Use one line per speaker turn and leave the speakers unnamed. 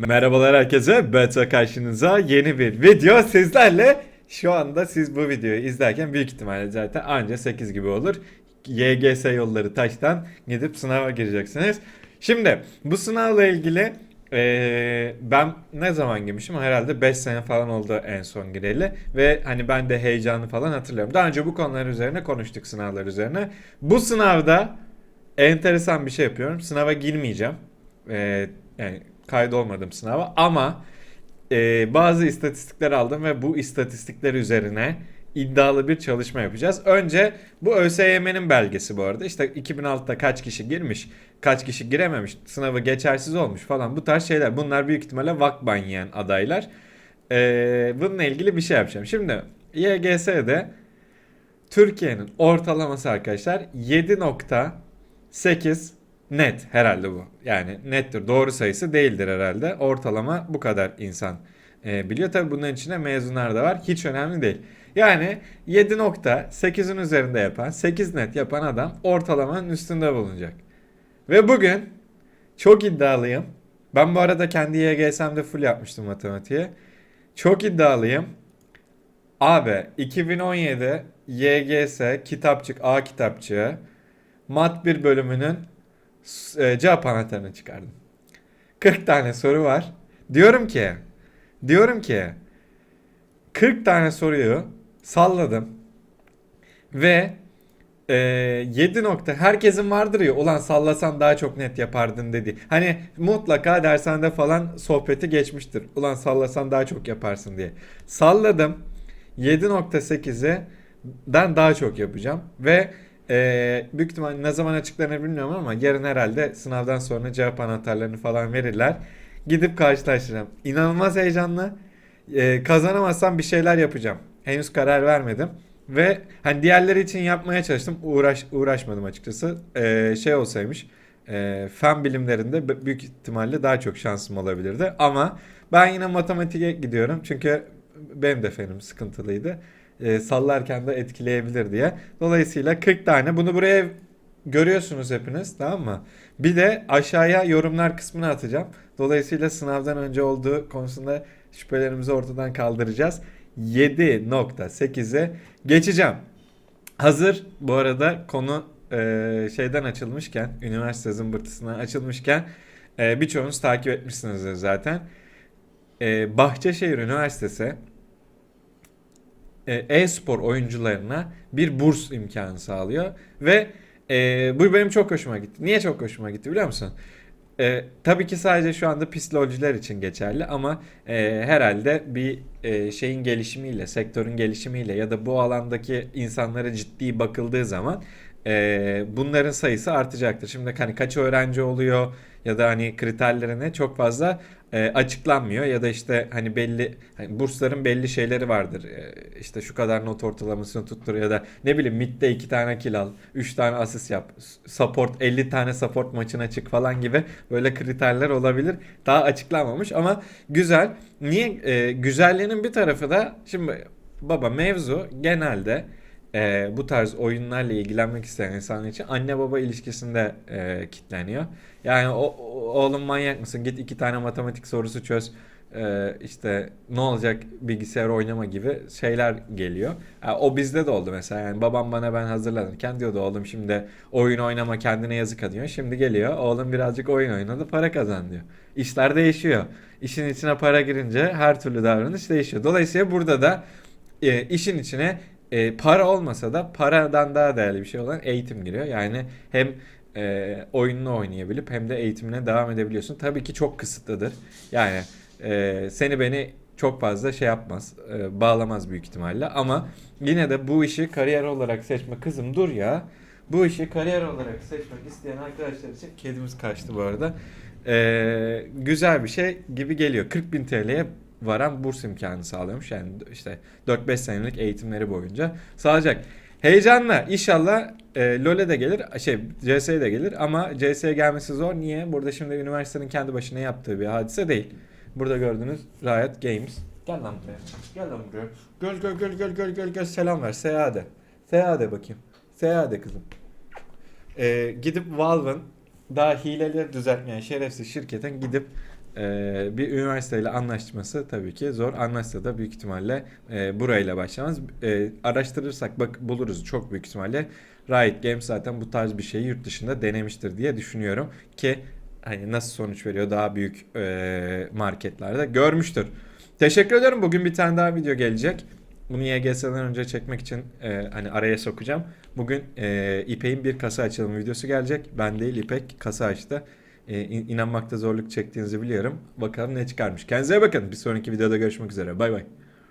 Merhabalar herkese. Beta karşınıza yeni bir video sizlerle. Şu anda siz bu videoyu izlerken büyük ihtimalle zaten anca 8 gibi olur. YGS yolları taştan gidip sınava gireceksiniz. Şimdi bu sınavla ilgili eee, ben ne zaman girmişim? Herhalde 5 sene falan oldu en son gireli. Ve hani ben de heyecanı falan hatırlıyorum. Daha önce bu konular üzerine konuştuk sınavlar üzerine. Bu sınavda enteresan bir şey yapıyorum. Sınava girmeyeceğim. Ee, yani kaydolmadım sınava ama e, bazı istatistikler aldım ve bu istatistikler üzerine iddialı bir çalışma yapacağız. Önce bu ÖSYM'nin belgesi bu arada. İşte 2006'da kaç kişi girmiş, kaç kişi girememiş, sınavı geçersiz olmuş falan bu tarz şeyler. Bunlar büyük ihtimalle vakban yiyen adaylar. Ee, bununla ilgili bir şey yapacağım. Şimdi YGS'de Türkiye'nin ortalaması arkadaşlar 7.8 net herhalde bu. Yani nettir. Doğru sayısı değildir herhalde. Ortalama bu kadar insan e, biliyor. Tabi bunların içinde mezunlar da var. Hiç önemli değil. Yani 7.8'in üzerinde yapan, 8 net yapan adam ortalamanın üstünde bulunacak. Ve bugün çok iddialıyım. Ben bu arada kendi YGS'mde full yapmıştım matematiğe. Çok iddialıyım. Abi 2017 YGS kitapçık A kitapçığı mat 1 bölümünün e, cevap anahtarını çıkardım. 40 tane soru var. Diyorum ki diyorum ki 40 tane soruyu salladım ve e, 7 nokta herkesin vardır ya ulan sallasan daha çok net yapardın dedi. Hani mutlaka dershanede falan sohbeti geçmiştir. Ulan sallasan daha çok yaparsın diye. Salladım 7.8'i den daha çok yapacağım ve e, büyük ihtimal ne zaman açıklanır bilmiyorum ama yarın herhalde sınavdan sonra cevap anahtarlarını falan verirler. Gidip karşılaştıracağım. İnanılmaz heyecanlı. E, kazanamazsam bir şeyler yapacağım. Henüz karar vermedim. Ve hani diğerleri için yapmaya çalıştım. Uğraş uğraşmadım açıkçası. E, şey olsaymış. E, fen bilimlerinde büyük ihtimalle daha çok şansım olabilirdi. Ama ben yine matematiğe gidiyorum. Çünkü benim de fenim sıkıntılıydı. E, sallarken de etkileyebilir diye. Dolayısıyla 40 tane. Bunu buraya görüyorsunuz hepiniz tamam mı? Bir de aşağıya yorumlar kısmına atacağım. Dolayısıyla sınavdan önce olduğu konusunda şüphelerimizi ortadan kaldıracağız. 7.8'e geçeceğim. Hazır bu arada konu e, şeyden açılmışken, üniversite zımbırtısından açılmışken e, birçoğunuz takip etmişsinizdir zaten. E, Bahçeşehir Üniversitesi e-spor oyuncularına bir burs imkanı sağlıyor ve e, bu benim çok hoşuma gitti. Niye çok hoşuma gitti biliyor musun? E, tabii ki sadece şu anda pist lolcular için geçerli ama e, herhalde bir e, şeyin gelişimiyle, sektörün gelişimiyle ya da bu alandaki insanlara ciddi bakıldığı zaman e, bunların sayısı artacaktır. Şimdi hani kaç öğrenci oluyor ya da hani kriterlerine çok fazla e, açıklanmıyor ya da işte hani belli hani bursların belli şeyleri vardır. E, işte şu kadar not ortalamasını tuttur ya da ne bileyim midde iki tane kill al, 3 tane asist yap, support 50 tane support maçına çık falan gibi böyle kriterler olabilir. Daha açıklanmamış ama güzel. Niye e, güzelliğinin bir tarafı da şimdi baba mevzu genelde e, bu tarz oyunlarla ilgilenmek isteyen insanlar için anne baba ilişkisinde e, kitleniyor. Yani o, oğlum manyak mısın? Git iki tane matematik sorusu çöz. E, işte ne olacak bilgisayar oynama gibi şeyler geliyor. Ha, o bizde de oldu mesela. Yani babam bana ben hazırlanırken diyordu oğlum şimdi oyun oynama kendine yazık diyor. Şimdi geliyor oğlum birazcık oyun oynadı para kazan diyor. İşler değişiyor. İşin içine para girince her türlü davranış değişiyor. Dolayısıyla burada da e, işin içine e, para olmasa da paradan daha değerli bir şey olan eğitim giriyor. Yani hem e, oyununu oynayabilip hem de eğitimine devam edebiliyorsun. Tabii ki çok kısıtlıdır. Yani e, seni beni çok fazla şey yapmaz, e, bağlamaz büyük ihtimalle. Ama yine de bu işi kariyer olarak seçme kızım dur ya. Bu işi kariyer olarak seçmek isteyen arkadaşlar için kedimiz kaçtı bu arada. E, güzel bir şey gibi geliyor. 40 bin TL'ye varan burs imkanı sağlıyormuş. Yani işte 4-5 senelik eğitimleri boyunca sağlayacak. Heyecanla inşallah e, LoL'e de gelir, şey CS'ye de gelir ama CS'ye gelmesi zor. Niye? Burada şimdi üniversitenin kendi başına yaptığı bir hadise değil. Burada gördüğünüz Riot Games. Gel lan buraya. Gel lan buraya. Göl göl göl göl göl göl göl selam ver. Seha de. Seha de bakayım. Seha de kızım. E, gidip Valve'ın daha hileleri düzeltmeyen şerefsiz şirketin gidip Ee, bir üniversiteyle anlaşması tabii ki zor. Anlaşsa da büyük ihtimalle e, burayla başlamaz. E, araştırırsak bak buluruz çok büyük ihtimalle. Riot Games zaten bu tarz bir şeyi yurt dışında denemiştir diye düşünüyorum ki hani nasıl sonuç veriyor daha büyük e, marketlerde görmüştür. Teşekkür ederim. Bugün bir tane daha video gelecek. Bunu YGS'den önce çekmek için e, hani araya sokacağım. Bugün e, İpek'in bir kasa açılımı videosu gelecek. Ben değil İpek kasa açtı. E, in- inanmakta zorluk çektiğinizi biliyorum. Bakalım ne çıkarmış. Kendinize bakın. Bir sonraki videoda görüşmek üzere. Bay bay.